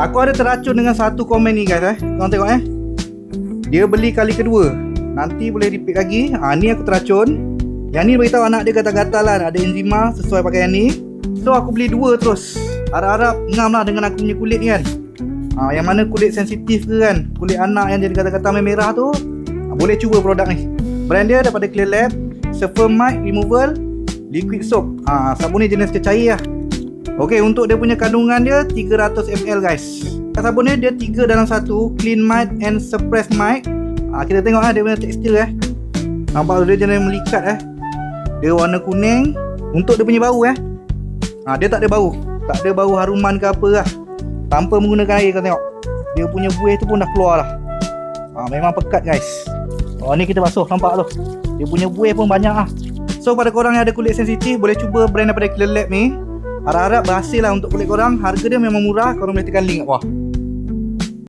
Aku ada teracun dengan satu komen ni guys eh. Korang tengok eh. Dia beli kali kedua. Nanti boleh repeat lagi. Ha, ni aku teracun. Yang ni beritahu anak dia gatal-gatal lah. Ada enzima sesuai pakaian ni. So aku beli dua terus. Harap-harap ngam lah dengan aku punya kulit ni kan. Ha, yang mana kulit sensitif ke kan. Kulit anak yang jadi gatal-gatal merah tu. Ha, boleh cuba produk ni. Brand dia daripada Clear Lab. Mite Removal Liquid Soap. Ha, sabun ni jenis cecair lah. Okey, untuk dia punya kandungan dia 300ml guys. Sabun ni dia 3 dalam 1, Clean Mite and Suppress Mite. Ha, kita tengok ah dia punya tekstil eh. Nampak dia jenis melikat eh. Dia warna kuning. Untuk dia punya bau eh. Ha, dia tak ada bau. Tak ada bau haruman ke apa lah. Tanpa menggunakan air kau tengok. Dia punya buih tu pun dah keluar lah. Ha, memang pekat guys. Oh ni kita basuh nampak tu. Dia punya buih pun banyak ah. So pada korang yang ada kulit sensitif boleh cuba brand daripada Clear Lab ni. Harap-harap berhasil lah untuk kulit korang. Harga dia memang murah. Korang boleh tekan link. Kat bawah